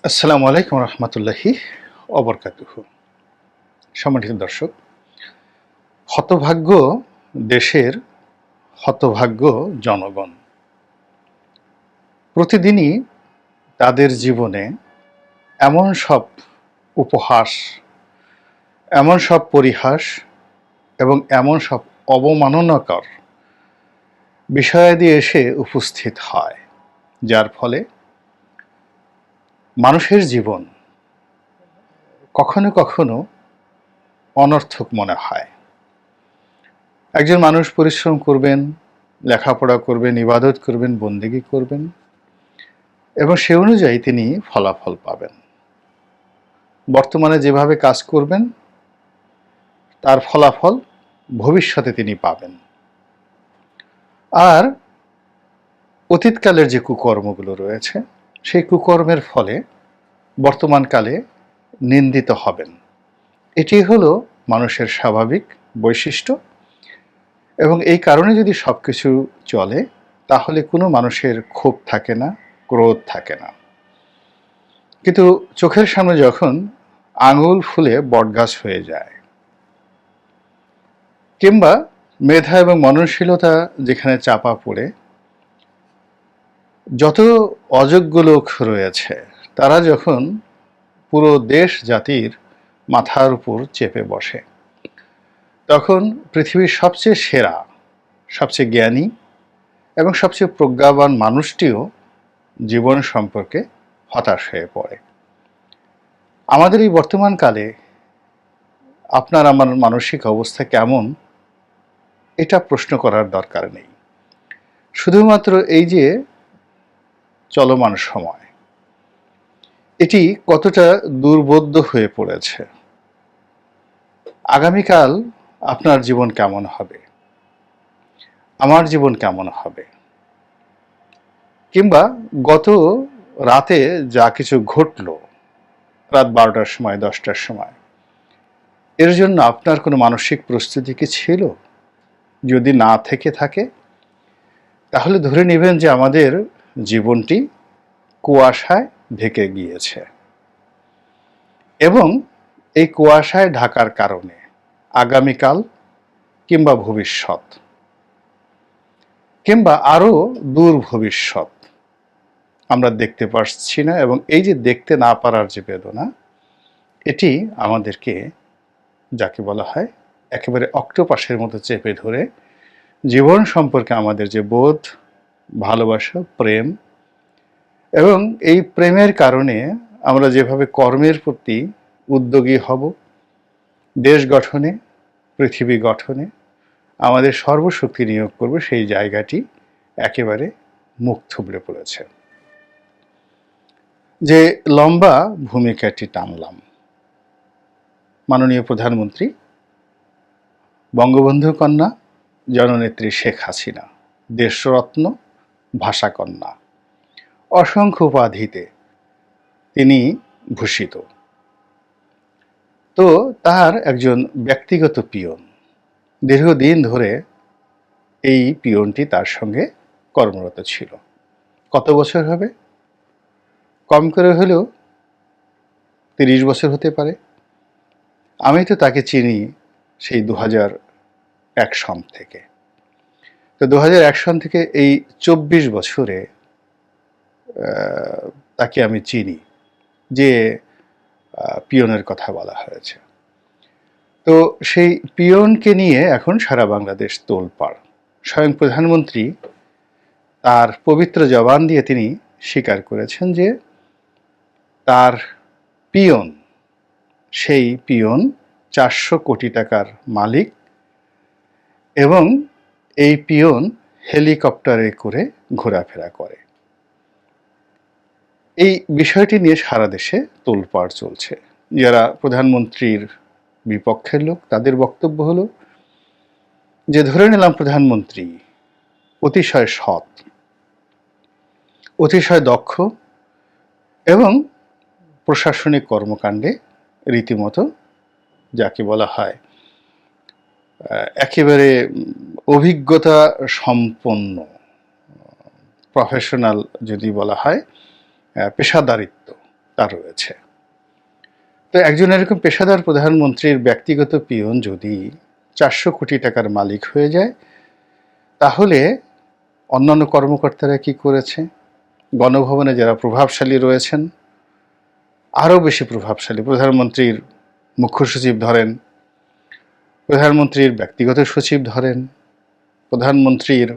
আসসালামু আলাইকুম রহমতুল্লাহি অবরকাতুহ সম্মানিত দর্শক, হতভাগ্য দেশের হতভাগ্য জনগণ। প্রতিদিনই তাদের জীবনে এমন সব উপহাস, এমন সব পরিহাস এবং এমন সব অবমাননাকর বিষয়াদি এসে উপস্থিত হয়, যার ফলে মানুষের জীবন কখনো কখনো অনর্থক মনে হয়। একজন মানুষ পরিশ্রম করবেন, লেখাপড়া করবেন, ইবাদত করবেন, বন্দেগি করবেন এবং সে অনুযায়ী তিনি ফলাফল পাবেন। বর্তমানে যেভাবে কাজ করবেন, তার ফলাফল ভবিষ্যতে তিনি পাবেন। আর অতীতকালের যে কুকর্মগুলো রয়েছে সেই কুকর্মের ফলে বর্তমানকালে নিন্দিত হবেন। এটি হলো মানুষের স্বাভাবিক বৈশিষ্ট্য এবং এই কারণে যদি সব কিছু চলে, তাহলে কোনো মানুষের ক্ষোভ থাকে না, ক্রোধ থাকে না। কিন্তু চোখের সামনে যখন আঙুল ফুলে বটগাছ হয়ে যায়, কিংবা মেধা এবং মননশীলতা যেখানে চাপা পড়ে যত অযোগ্য লোক রয়েছে, তারা যখন পুরো দেশ জাতির মাথার উপর চেপে বসে, তখন পৃথিবীর সবচেয়ে সেরা, সবচেয়ে জ্ঞানী এবং সবচেয়ে প্রজ্ঞাবান মানুষটিও জীবন সম্পর্কে হতাশ হয়ে পড়ে। আমাদের এই বর্তমানকালে আপনার আমার মানসিক অবস্থা কেমন, এটা প্রশ্ন করার দরকার নেই। শুধুমাত্র এই যে চলমান সময়। এটি কতটা দুর্বোধ্য হয়ে পড়েছে? আগামীকাল আপনার জীবন কেমন হবে? আমার জীবন কেমন হবে? কিংবা গত রাতে যা কিছু ঘটল, রাত বারোটার সময়, দশটার সময়, এর জন্য আপনার কোনো মানসিক প্রস্তুতি কি ছিল? যদি না থেকে থাকে, তাহলে ধরে নেবেন যে আমাদের জীবনটি কুয়াশায় ঢেকে গিয়েছে। এবং এই কুয়াশায় ঢাকার কারণে আগামীকাল কিংবা ভবিষ্যৎ, কিংবা আরও দূর ভবিষ্যৎ আমরা দেখতে পাচ্ছি না এবং এই যে দেখতে না পারার যে বেদনা, এটি আমাদেরকে যাকে বলা হয় একেবারে অক্টোপাসের মতো চেপে ধরে জীবন সম্পর্কে আমাদের যে বোধ ভালোবাসা, প্রেম এবং এই প্রেমের কারণে আমরা যেভাবে কর্মের প্রতি উদ্যোগী হব, দেশ গঠনে, পৃথিবী গঠনে, আমাদের সর্বশক্তি নিয়োগ করব, সেই জায়গাটি একেবারে মুখ থুবড়ে পড়েছে। যে লম্বা ভূমিকাটি টানলাম। মাননীয় প্রধানমন্ত্রী, বঙ্গবন্ধু কন্যা, জননেত্রী শেখ হাসিনা, দেশরত্ন ভাষাকন্যা। অসংখ্য উপাধিতে তিনি ভূষিত। তো তার একজন ব্যক্তিগত পিয়ন। দীর্ঘদিন ধরে এই পিয়নটি তার সঙ্গে কর্মরত ছিল। কত বছর হবে? কম করে হলেও তিরিশ বছর হতে পারে। আমি তো তাকে চিনি সেই দু হাজার এক সন থেকে। তো দু হাজার এক সন থেকে এই চব্বিশ বছরে তাকে আমি চিনি, যে পিয়নের কথা বলা হয়েছে। তো সেই পিয়নকে নিয়ে এখন সারা বাংলাদেশ তোলপাড়। স্বয়ং প্রধানমন্ত্রী তার পবিত্র জবান দিয়ে তিনি স্বীকার করেছেন যে, তার পিয়ন, সেই পিয়ন চারশো কোটি টাকার মালিক এবং এই পিয়ন হেলিকপ্টারে করে ঘোরাফেরা করে। এই বিষয়টি নিয়ে সারা দেশে তোলপাড় চলছে। যারা প্রধানমন্ত্রীর বিপক্ষের লোক, তাদের বক্তব্য হলো যে, ধরে নিলাম প্রধানমন্ত্রী অতিশয় সৎ, অতিশয় দক্ষ এবং প্রশাসনিক কর্মকাণ্ডে রীতিমতো যাকে বলা হয় একেবারে অভিজ্ঞতা সম্পন্ন প্রফেশনাল যদি বলা হয় পেশাদারিত্ব তা রয়েছে। তো একজন এরকম পেশাদার প্রধানমন্ত্রীর ব্যক্তিগত পিয়ন যদি চারশো কোটি টাকার মালিক হয়ে যায়, তাহলে অন্যান্য কর্মকর্তারা কি করেছে? গণভবনে যারা প্রভাবশালী রয়েছেন, আরও বেশি প্রভাবশালী, প্রধানমন্ত্রীর মুখ্য সচিব ধরেন, প্রধানমন্ত্রীর ব্যক্তিগত সচিব ধরেন প্রধানমন্ত্রীর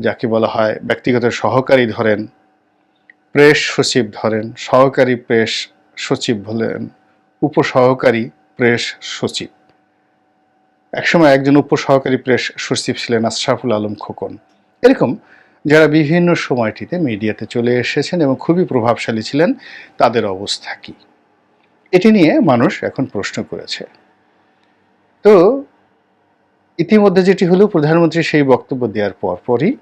যাকে বলা হয় ব্যক্তিগত সহকারী ধরেন, প্রেস সচিব ধরেন, সহকারী প্রেস সচিব বলেন, উপসহকারী প্রেস সচিব। একসময় একজন উপসহকারী প্রেস সচিব ছিলেন আশরাফুল আলম খোকন। এরকম যারা বিভিন্ন সময়টিতে মিডিয়াতে চলে এসেছেন এবং খুবই প্রভাবশালী ছিলেন, তাদের অবস্থা কি? এটি নিয়ে মানুষ এখন প্রশ্ন করেছে। তো ইতিমধ্যে যেটি হলো, প্রধানমন্ত্রী সেই বক্তব্য দেওয়ার পর পরই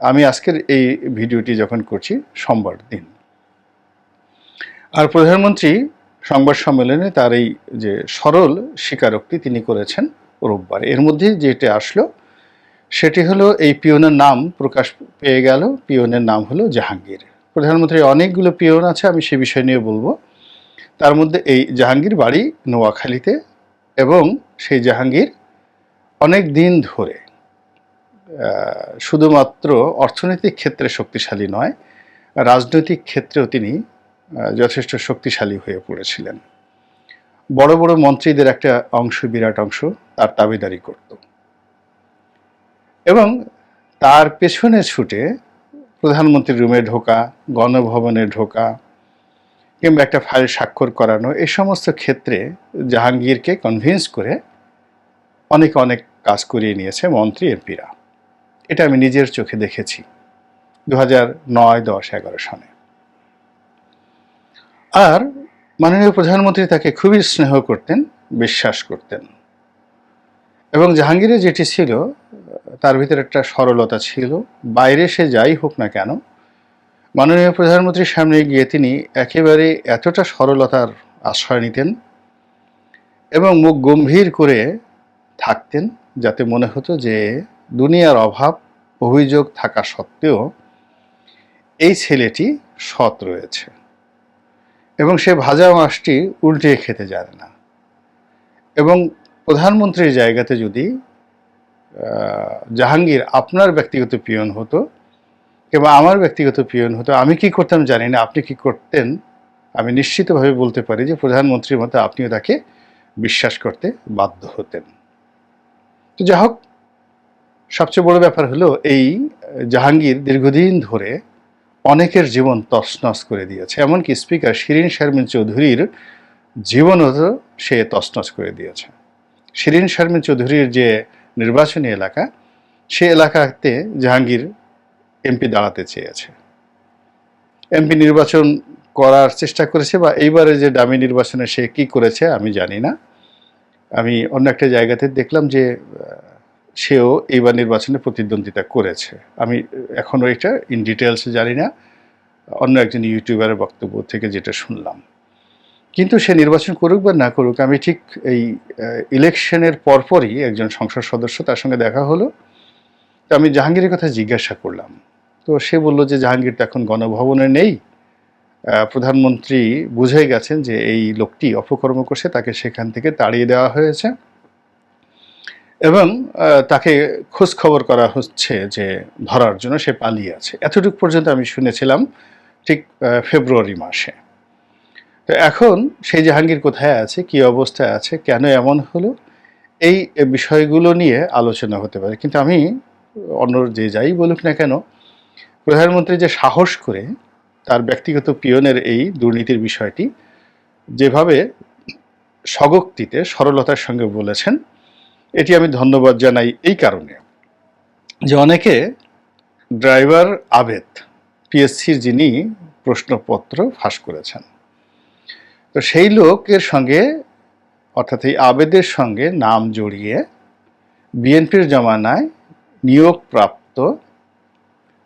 আমি আজকের এই ভিডিওটি যখন করছি, সোমবার দিন। আর প্রধানমন্ত্রী সংবাদ সম্মেলনে তার এই যে সরল স্বীকারোক্তি তিনি করেছেন রোববার। এর মধ্যে যেটা আসলো, সেটি হলো, এই পিয়নের নাম প্রকাশ পেয়ে গেল, পিয়নের নাম হলো জাহাঙ্গীর। প্রধানমন্ত্রীর অনেকগুলো পিয়ন আছে, আমি সে বিষয় নিয়ে বলব। তার মধ্যে এই জাহাঙ্গীর বাড়ি নোয়াখালীতে এবং সেই জাহাঙ্গীর অনেক দিন ধরে শুধুমাত্র অর্থনৈতিক ক্ষেত্রে শক্তিশালী নয়, রাজনৈতিক ক্ষেত্রেও তিনি যথেষ্ট শক্তিশালী হয়ে পড়েছিলেন। বড় বড় মন্ত্রীদের একটা অংশ, বিরাট অংশ তার দাবিদারি করত। এবং তার পেছনে ছুটে প্রধানমন্ত্রীর রুমে ঢোকা, গণভবনে ঢোকা, কিংবা একটা ফাইল স্বাক্ষর করানো এই সমস্ত ক্ষেত্রে জাহাঙ্গীরকে কনভিন্স করে অনেক অনেক কাজ করিয়ে নিয়েছে মন্ত্রী এমপিরা। এটা আমি নিজের চোখে দেখেছি দু হাজার নয় দশ এগারো সনে আর মাননীয় প্রধানমন্ত্রী তাকে খুবই স্নেহ করতেন, বিশ্বাস করতেন। এবং জাহাঙ্গীরের যেটি ছিল, তার ভিতরে একটা সরলতা ছিল, বাইরে সে যাই হোক না কেন, মাননীয় প্রধানমন্ত্রীর সামনে গিয়ে তিনি একেবারে এতটা সরলতার আশ্রয় নিতেন এবং মুখ গম্ভীর করে থাকতেন। যাতে মনে হতো যে দুনিয়ার অভাব, অভিযোগ থাকা সত্ত্বেও এই ছেলেটি সৎ রয়েছে। এবং সে ভাজা মাছটি উল্টিয়ে খেতে জানে না। এবং প্রধানমন্ত্রীর জায়গাতে যদি জাহাঙ্গীর আপনার ব্যক্তিগত পিয়ন হতো কিংবা আমার ব্যক্তিগত পিয়ন হতো, আমি কি করতাম জানি না, আপনি কি করতেন? আমি নিশ্চিতভাবে বলতে পারি যে প্রধানমন্ত্রীর মতো আপনিও তাকে বিশ্বাস করতে বাধ্য হতেন। তো যা হোক, সবচেয়ে বড় ব্যাপার হলো এই জাহাঙ্গীর দীর্ঘদিন ধরে অনেকের জীবন তছনছ করে দিয়েছে। এমনকি স্পিকার শিরিন শারমিন চৌধুরীর জীবনও সে তছনছ করে দিয়েছে। শিরিন শারমিন চৌধুরীর যে নির্বাচনী এলাকা, সে এলাকাতে জাহাঙ্গীর এমপি দাঁড়াতে চেয়েছে। এমপি নির্বাচন করার চেষ্টা করেছে বা এইবারে যে ডামি নির্বাচনে সে কি করেছে আমি জানি না। আমি অন্য একটা জায়গাতে দেখলাম যে সেও এইবার নির্বাচনে প্রতিদ্বন্দ্বিতা করেছে। আমি এখনও এটা ইন ডিটেলস জানি না। অন্য একজন ইউটিউবারের বক্তব্য থেকে যেটা শুনলাম। কিন্তু সে নির্বাচন করুক বা না করুক, আমি ঠিক এই ইলেকশনের পরপরই একজন সংসদ সদস্য তার সঙ্গে দেখা হলো। তো আমি জাহাঙ্গীরের কথা জিজ্ঞাসা করলাম। তো সে বলল যে, জাহাঙ্গীর তো এখন গণভবনে নেই। প্রধানমন্ত্রী বুঝে গেছেন যে এই লোকটি অপকর্ম করছে, তাকে সেখান থেকে তাড়িয়ে দেওয়া হয়েছে। এবং তাকে খোঁজ খবর করা হচ্ছে যে ধরার জন্য সে পালিয়ে আছে। এতটুকু পর্যন্ত আমি শুনেছিলাম ঠিক ফেব্রুয়ারি মাসে। তো এখন সেই জাহাঙ্গীর কোথায় আছে, কি অবস্থায় আছে, কেন এমন হলো, এই বিষয়গুলো নিয়ে আলোচনা হতে পারে। কিন্তু আমি অন্য যে যাই বলুক না কেন, প্রধানমন্ত্রী যে সাহস করে তার ব্যক্তিগত পিয়নের এই দুর্নীতির বিষয়টি যেভাবে স্বগক্তিতে সরলতার সঙ্গে বলেছেন, এটি আমি ধন্যবাদ জানাই এই কারণে যে অনেকে ড্রাইভার আবেদ, পিএসসির যিনি প্রশ্নপত্র ফাঁস করেছেন। তো সেই লোকের সঙ্গে, অর্থাৎ এই আবেদের সঙ্গে নাম জড়িয়ে বিএনপির জমানায় নিয়োগপ্রাপ্ত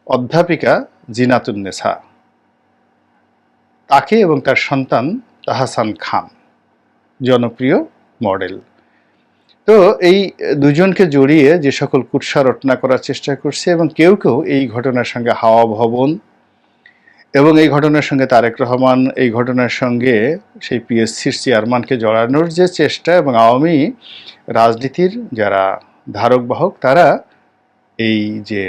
অধ্যাপিকা জিনাতুন্নেসা তাকে এবং তার সন্তান তাহাসান খান। জনপ্রিয় মডেল। তো এই দুজনকে জড়িয়ে যে সকল কুৎসা রটনা করার চেষ্টা করছে এবং কেউ কেউ এই ঘটনার সঙ্গে হাওয়া ভবন এবং এই ঘটনার সঙ্গে তারেক রহমান, এই ঘটনার সঙ্গে সেই পিএসসির চেয়ারম্যানকে জড়ানোর যে চেষ্টা এবং আওয়ামী রাজনীতির যারা ধারক বাহক তারা এই যে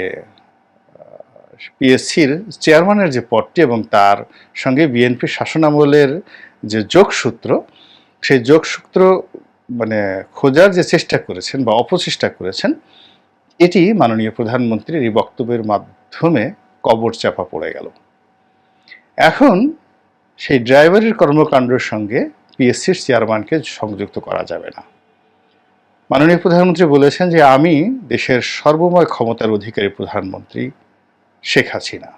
পিএসসির চেয়ারম্যানের যে পদটি এবং তার সঙ্গে বিএনপির শাসনামলের যে যোগসূত্র, সেই যোগসূত্র মানে খোঁজার যে চেষ্টা করেছেন বা অপচেষ্টা করেছেন, এটি মাননীয় প্রধানমন্ত্রীর এই বক্তব্যের মাধ্যমে কবর চাপা পড়ে গেল। এখন সেই ড্রাইভারের কর্মকাণ্ডের সঙ্গে পিএসসির চেয়ারম্যানকে সংযুক্ত করা যাবে না। মাননীয় প্রধানমন্ত্রী বলেছেন যে আমি দেশের সর্বময় ক্ষমতার অধিকারী প্রধানমন্ত্রী শেখ হাসিনা।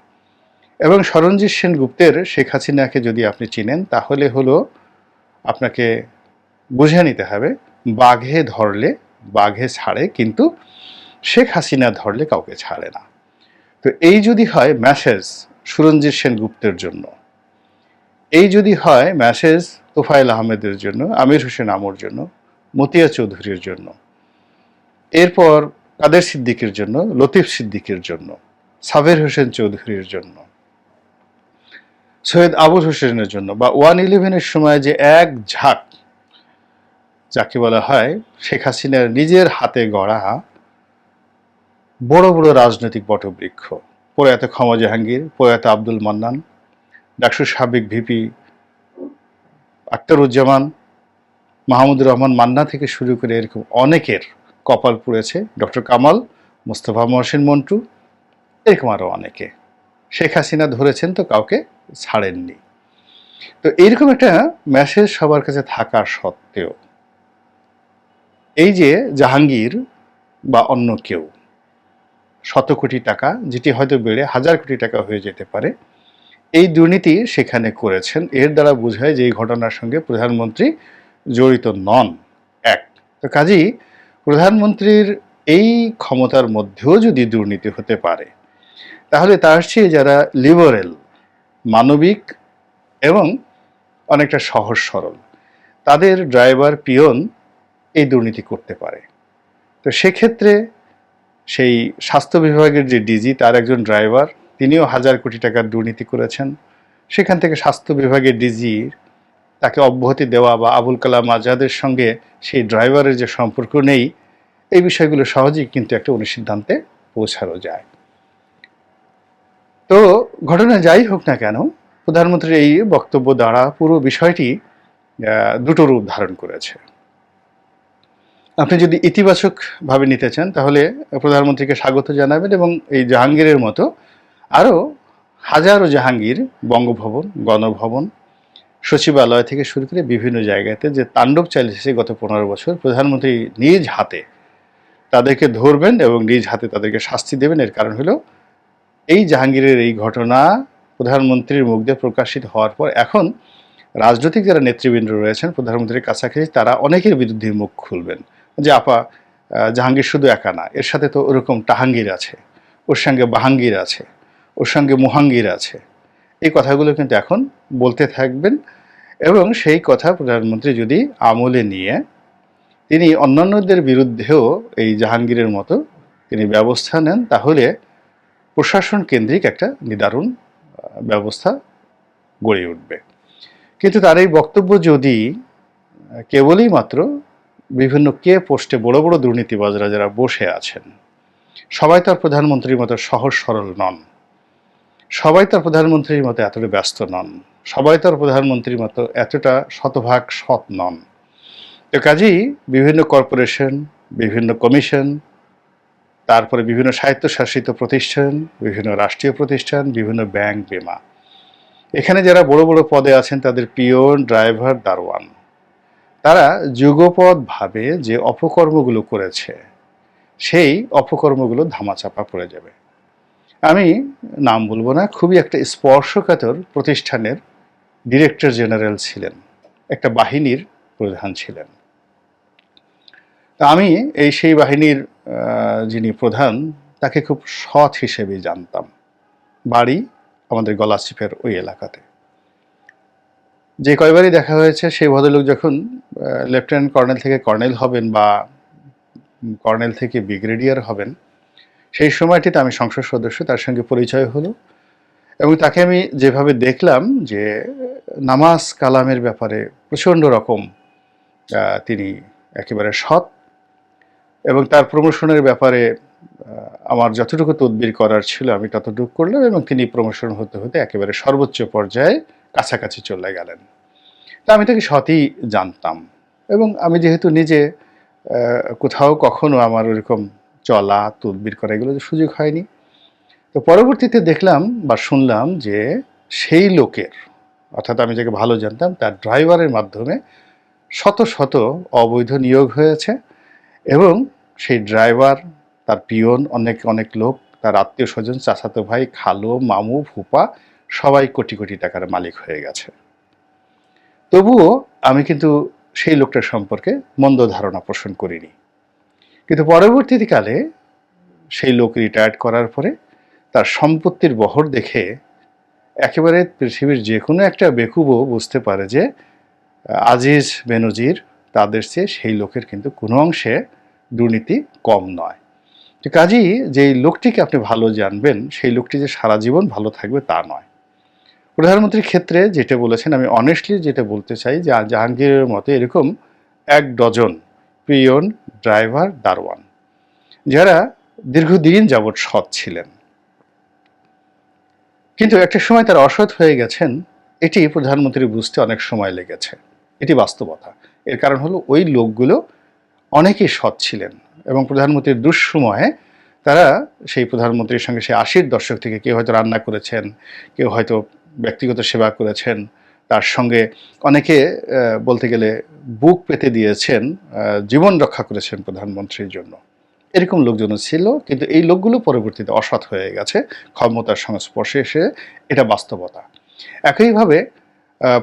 এবং সরঞ্জিৎ সেনগুপ্তের শেখ হাসিনাকে যদি আপনি চিনেন, তাহলে হলো আপনাকে বুঝে নিতে হবে, বাঘে ধরলে বাঘে ছাড়ে, কিন্তু শেখ হাসিনা ধরলে কাউকে ছাড়ে না। তো এই যদি হয় মেসেজ সুরঞ্জিৎ সেনগুপ্তের জন্য। এই যদি হয় ম্যাসেজ তোফায়েল আহমেদের জন্য, আমির হোসেন আমর জন্য, মতিয়া চৌধুরীর জন্য, এরপর কাদের সিদ্দিকের জন্য, লতিফ সিদ্দিকের জন্য। সাবের হোসেন চৌধুরীর জন্য। সৈয়দ আবুল হোসেনের জন্য বা ওয়ান ইলেভেনের সময় যে এক ঝাঁক, যাকে বলা হয় শেখ হাসিনার নিজের হাতে গড়া বড় বড় রাজনৈতিক বটবৃক্ষ প্রয়াত ক্ষমা জাহাঙ্গীর, প্রয়াত আব্দুল মান্নান ডাকসুর সাবেক ভিপি আক্তারুজ্জামান, মাহমুদুর রহমান মান্না থেকে শুরু করে এরকম অনেকের কপাল পুড়েছে। ডক্টর কামাল, মোস্তফা মহসিন মন্টু এরকম আরও অনেকে। শেখ হাসিনা ধরেছেন তো কাউকে ছাড়েননি। তো এইরকম একটা মেসেজ সবার কাছে থাকা সত্ত্বেও এই যে জাহাঙ্গীর বা অন্য কেউ, শত কোটি টাকা, যেটি হয়তো বেড়ে হাজার কোটি টাকা হয়ে যেতে পারে, এই দুর্নীতি সেখানে করেছেন। এর দ্বারা বোঝায় যে এই ঘটনার সঙ্গে প্রধানমন্ত্রী জড়িত নন। এক, তো কাজেই প্রধানমন্ত্রীর এই ক্ষমতার মধ্যেও যদি দুর্নীতি হতে পারে তাহলে তার চেয়ে যারা লিবারেল মানবিক এবং অনেকটা সহজ সরল। তাদের ড্রাইভার পিয়ন এই দুর্নীতি করতে পারে। তো সেক্ষেত্রে সেই স্বাস্থ্য বিভাগের যে ডিজি তার একজন ড্রাইভার তিনিও হাজার কোটি টাকার দুর্নীতি করেছেন। সেখান থেকে স্বাস্থ্য বিভাগের ডিজি তাকে অব্যাহতি দেওয়া বা আবুল কালাম আজাদের সঙ্গে সেই ড্রাইভারের যে সম্পর্ক নেই, এই বিষয়গুলো সহজেই কিন্তু একটা অনুসিদ্ধান্তে পৌঁছানো যায়। তো ঘটনা যাই হোক না কেন, প্রধানমন্ত্রীর এই বক্তব্য দ্বারা পুরো বিষয়টি দুটো রূপ ধারণ করেছে। আপনি যদি ইতিবাচকভাবে নিতে চান, তাহলে প্রধানমন্ত্রীকে স্বাগত জানাবেন এবং এই জাহাঙ্গীরের মতো আরও হাজারো জাহাঙ্গীর, বঙ্গভবন, গণভবন, সচিবালয় থেকে শুরু করে বিভিন্ন জায়গাতে যে তাণ্ডব চালিয়েছে গত পনেরো বছর, প্রধানমন্ত্রী নিজ হাতে তাদেরকে ধরবেন এবং নিজ হাতে তাদেরকে শাস্তি দেবেন। এর কারণ হলো এই জাহাঙ্গীরের এই ঘটনা প্রধানমন্ত্রীর মুখ দিয়ে প্রকাশিত হওয়ার পর এখন রাজনৈতিক যারা নেতৃবৃন্দ রয়েছেন প্রধানমন্ত্রীর কাছাকাছি, তারা অনেকের বিরুদ্ধে মুখ খুলবেন যে, আপা জাহাঙ্গীর শুধু একা না, এর সাথে তো ওরকম টাহাঙ্গীর আছে, ওর সঙ্গে বাহাঙ্গীর আছে, ওর সঙ্গে মুহাঙ্গীর আছে। এই কথাগুলো কিন্তু এখন বলতে থাকবেন এবং সেই কথা প্রধানমন্ত্রী যদি আমলে নিয়ে তিনি অন্যান্যদের বিরুদ্ধেও এই জাহাঙ্গীরের মতো তিনি ব্যবস্থা নেন, তাহলে প্রশাসন কেন্দ্রিক একটা নিদারুণ ব্যবস্থা গড়ে উঠবে। কিন্তু তার এই বক্তব্য যদি কেবলই মাত্র বিভিন্ন কে পোস্টে বড় বড় দুর্নীতিবাজরা যারা বসে আছেন, সবাই তার প্রধানমন্ত্রীর মতো সহজ সরল নন। সবাই তার প্রধানমন্ত্রীর মতো এতটা ব্যস্ত নন। সবাই তার প্রধানমন্ত্রীর মতো এতটা শতভাগ সৎ নন। তো কাজেই বিভিন্ন কর্পোরেশন, বিভিন্ন কমিশন তারপরে বিভিন্ন স্বায়ত্তশাসিত প্রতিষ্ঠান, বিভিন্ন রাষ্ট্রীয় প্রতিষ্ঠান, বিভিন্ন ব্যাংক, বিমা। এখানে যারা বড় বড় পদে আছেন, তাদের পিওন, ড্রাইভার, দারোয়ান। তারা যুগপদভাবে যে অপকর্মগুলো করেছে, সেই অপকর্মগুলো ধামাচাপা পড়ে যাবে। আমি নাম বলব না, খুবই একটা স্পর্শকাতর প্রতিষ্ঠানের ডিরেক্টর জেনারেল ছিলেন, একটা বাহিনীর প্রধান ছিলেন। তা আমি এই সেই বাহিনীর যিনি প্রধান, তাকে খুব সৎ হিসেবে জানতাম। বাড়ি আমাদের গলাচিপের ওই এলাকাতে। যে কয়বারই দেখা হয়েছে, সেই ভদ্রলোক যখন লেফটেন্যান্ট কর্নেল থেকে কর্নেল হবেন বা কর্নেল থেকে ব্রিগেডিয়ার হবেন, সেই সময়টিতে আমি সংসদ সদস্য, তার সঙ্গে পরিচয় হলো এবং তাকে আমি যেভাবে দেখলাম যে নামাজ কালামের ব্যাপারে প্রচণ্ড রকম তিনি একেবারে সৎ এবং তার প্রমোশনের ব্যাপারে আমার যতটুকু তদবির করার ছিল আমি ততটুকু করলাম এবং তিনি প্রমোশন হতে হতে একেবারে সর্বোচ্চ পর্যায়ে কাছাকাছি চলে গেলেন। তা আমি তাকে সতই জানতাম এবং আমি যেহেতু নিজে কোথাও কখনো আমার ওরকম চলা, তদবির করা এগুলো সুযোগ হয়নি। তো পরবর্তীতে দেখলাম বা শুনলাম যে সেই লোকের, অর্থাৎ আমি যাকে ভালো জানতাম, তার ড্রাইভারের মাধ্যমে শত শত অবৈধ নিয়োগ হয়েছে। এবং সেই ড্রাইভার, তার পিয়ন, অনেক অনেক লোক, তার আত্মীয় স্বজন, চাচাতো ভাই, খালো, মামু, ফুপা, সবাই কোটি কোটি টাকার মালিক হয়ে গেছে। তবুও আমি কিন্তু সেই লোকটার সম্পর্কে মন্দ ধারণা পোষণ করিনি। কিন্তু পরবর্তীকালে সেই লোক রিটায়ার্ড করার পরে তার সম্পত্তির বহর দেখে একেবারে পৃথিবীর যে কোনো একটা বেকুবও বুঝতে পারে যে, আজিজ বেনজির তাদের চেয়ে সেই লোকের কিন্তু কোনো অংশে দুর্নীতি কম নয়। তো কাজেই যেই লোকটিকে আপনি ভালো জানবেন, সেই লোকটি যে সারা জীবন ভালো থাকবে তা নয়। প্রধানমন্ত্রীর ক্ষেত্রে যেটা বলেছেন, আমি অনেস্টলি যেটা বলতে চাই যে জাহাঙ্গীরের মতো এরকম এক ডজন পিয়ন, ড্রাইভার, দারোয়ান, যারা দীর্ঘদিন যাবৎ সৎ ছিলেন। কিন্তু একটা সময় তারা অসৎ হয়ে গেছেন, এটি প্রধানমন্ত্রী বুঝতে অনেক সময় লেগেছে। এটি বাস্তবতা। এর কারণ হলো ওই লোকগুলো অনেকেই সৎ ছিলেন এবং প্রধানমন্ত্রীর দুঃসময়ে তারা সেই প্রধানমন্ত্রীর সঙ্গে সেই আশির দশক থেকে কেউ হয়তো রান্না করেছেন, কেউ হয়তো ব্যক্তিগত সেবা করেছেন, তার সঙ্গে অনেকে বলতে গেলে বুক পেতে দিয়েছেন জীবন রক্ষা করেছেন প্রধানমন্ত্রীর জন্য। এরকম লোকজন ছিল, কিন্তু এই লোকগুলো পরবর্তীতে অসৎ হয়ে গেছে, ক্ষমতার সংস্পর্শে এসে এটা বাস্তবতা। একইভাবে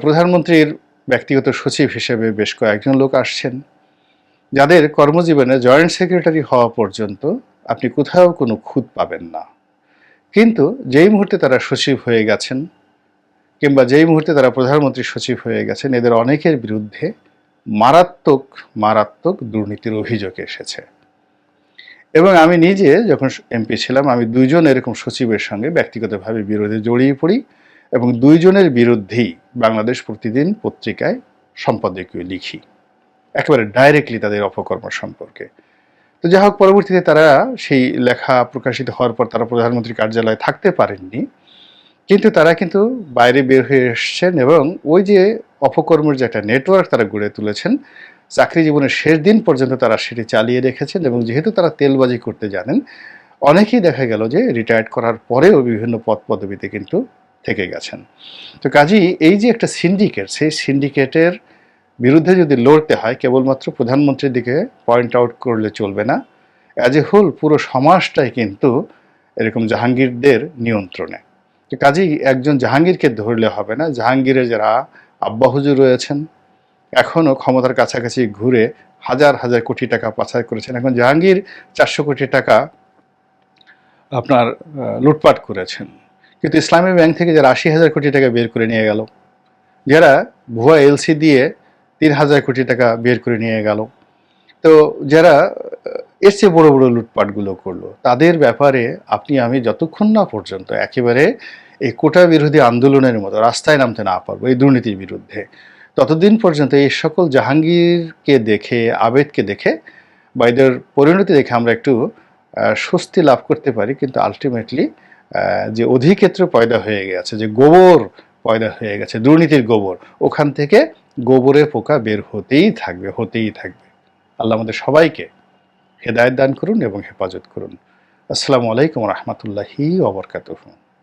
প্রধানমন্ত্রীর ব্যক্তিগত সচিব হিসেবে বেশ কয়েকজন লোক আসছেন। যাদের কর্মজীবনে জয়েন্ট সেক্রেটারি হওয়া পর্যন্ত আপনি কোথাও কোনো খুঁত পাবেন না। কিন্তু যেই মুহূর্তে তারা সচিব হয়ে গেছেন কিংবা যেই মুহূর্তে তারা প্রধানমন্ত্রী সচিব হয়ে গেছেন, এদের অনেকের বিরুদ্ধে মারাত্মক মারাত্মক দুর্নীতির অভিযোগ এসেছে। এবং আমি নিজে যখন এমপি ছিলাম, আমি দুইজন এরকম সচিবের সঙ্গে ব্যক্তিগতভাবে বিরোধে জড়িয়ে পড়ি এবং দুইজনের বিরুদ্ধেই বাংলাদেশ প্রতিদিন পত্রিকায় সম্পাদকীয় লিখি। একেবারে ডাইরেক্টলি তাদের অপকর্ম সম্পর্কে। তো যাই হোক, পরবর্তীতে তারা সেই লেখা প্রকাশিত হওয়ার পর তারা প্রধানমন্ত্রী কার্যালয়ে থাকতে পারেননি। কিন্তু তারা কিন্তু বাইরে বের হয়ে এসছেন এবং ওই যে অপকর্মের যে একটা নেটওয়ার্ক তারা গড়ে তুলেছেন, চাকরি জীবনের শেষ দিন পর্যন্ত তারা সেটি চালিয়ে রেখেছেন এবং যেহেতু তারা তেলবাজি করতে জানেন, অনেকেই দেখা গেল যে রিটায়ার্ড করার পরেও বিভিন্ন পদ পদবিতে কিন্তু থেকে গেছেন। তো কাজেই এই যে একটা সিন্ডিকেট সেই সিন্ডিকেটের বিরুদ্ধে যদি লড়তে হয়, কেবলমাত্র প্রধানমন্ত্রীর দিকে পয়েন্ট আউট করলে চলবে না। অ্যাজ এ হোল পুরো সমাজটাই কিন্তু এরকম জাহাঙ্গীরদের নিয়ন্ত্রণে। তো কাজেই একজন জাহাঙ্গীরকে ধরলে হবে না। জাহাঙ্গীরের যারা আব্বা হুজুর রয়েছেন, এখনও ক্ষমতার কাছাকাছি ঘুরে হাজার হাজার কোটি টাকা পাচার করেছেন। এখন জাহাঙ্গীর চারশো কোটি টাকা আপনার লুটপাট করেছেন। কিন্তু ইসলামী ব্যাংক থেকে যারা আশি হাজার কোটি টাকা বের করে নিয়ে গেল, যারা ভুয়া এলসি দিয়ে তিন হাজার কোটি টাকা বের করে নিয়ে গেল। তো যারা চেয়ে বড় বড় লুটপাটগুলো করল, তাদের ব্যাপারে আপনি, আমি যতক্ষণ না পর্যন্ত একেবারে এই কোটা বিরোধী আন্দোলনের মতো রাস্তায় নামতে না পারব, এই দুর্নীতির বিরুদ্ধে, ততদিন পর্যন্ত এই সকল জাহাঙ্গীরকে দেখে, আবেদকে দেখে, বা এদের পরিণতি দেখে আমরা একটু স্বস্তি লাভ করতে পারি, কিন্তু আলটিমেটলি যে অধিক্ষেত্র পয়দা হয়ে গেছে, যে গোবর পয়দা হয়ে গেছে, দুর্নীতির গোবর। ওখান থেকে গোবরের পোকা বের হতেই থাকবে হতেই থাকবে। আল্লাহ আমাদের সবাইকে হেদায়ত দান করুন এবং হেফাজত করুন। আসসালামু আলাইকুম রহমতুল্লাহি ওবরকাতুহ